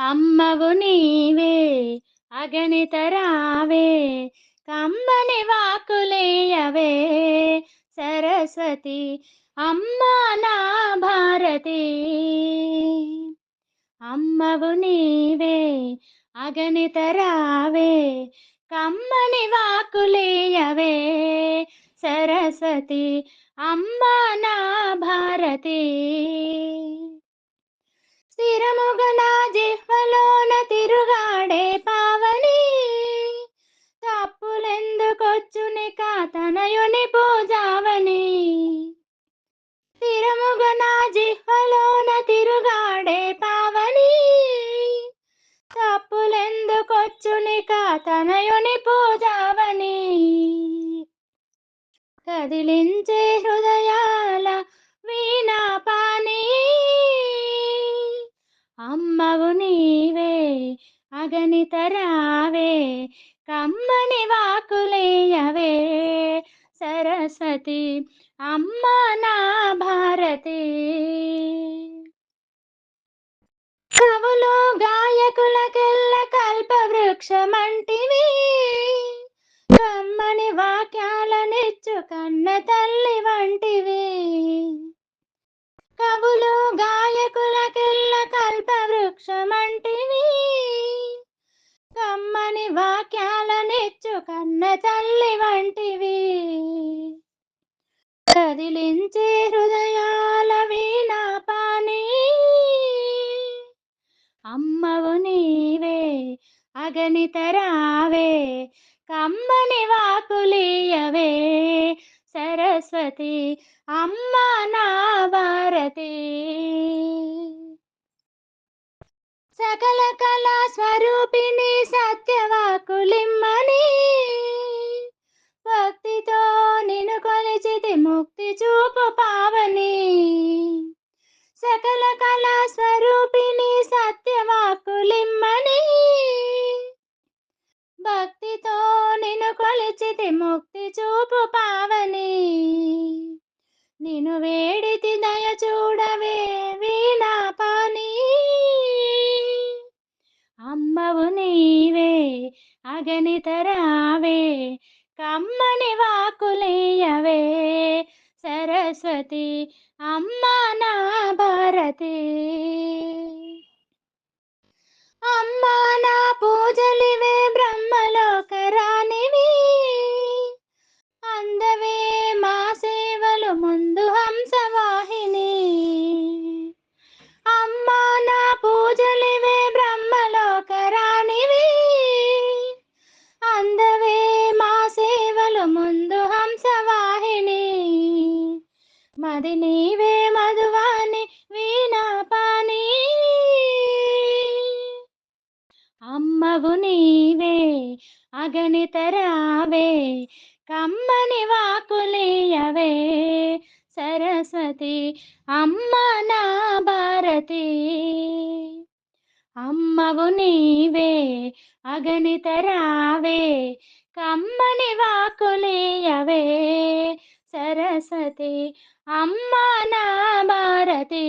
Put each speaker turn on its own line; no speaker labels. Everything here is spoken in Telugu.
అమ్మవు నీవే అగణితరావే కమ్మని వాకులేయవే. సరస్వతి అమ్మా నా భారతి. అమ్మవు నీవే అగణితరావే కమ్మని వాకులేయవే. సరస్వతి అమ్మా నా భారతి. తనయుని పూజావని కదిలించే హృదయాల వీణా పాని అమ్మవు నీవే అగణితరావే కమ్మని వాకులేయవే. సరస్వతి అమ్మ నా వృక్షమంటివి కమ్మని వాక్యాలనిచ్చు కన్న తల్లి వంటివి. కవులు గాయకులకెల్ల కల్ప వృక్షమంటివి. కమ్మని వాక్యాలనిచ్చు కన్న తల్లి వంటివి. కదిలించే హృదయాల వీణాపాని. అమ్మవు నీవే అగణితరావే కమ్మని వాకులీయవే. సరస్వతి అమ్మ నా భారతి. సకల కళా స్వరూపిణి నిన్ను ముక్తి చూపు పావని. నేను వేడితి దయ చూడవే వీణా పాని. అమ్మవు నీవే అగణితరావే కమ్మని వాకులేయవే సరస్వతి అమ్మ నా భారతి. మది నీవే మధువాని వీణా పాని అమ్మవు నీవే అగణితరావే కమ్మని వాకులేయవే. సరస్వతి అమ్మ నా భారతి. అమ్మవు నీవే అగణితరావే కమ్మని వాకులేయవే. సరస్వతి అమ్మ నా భారతి.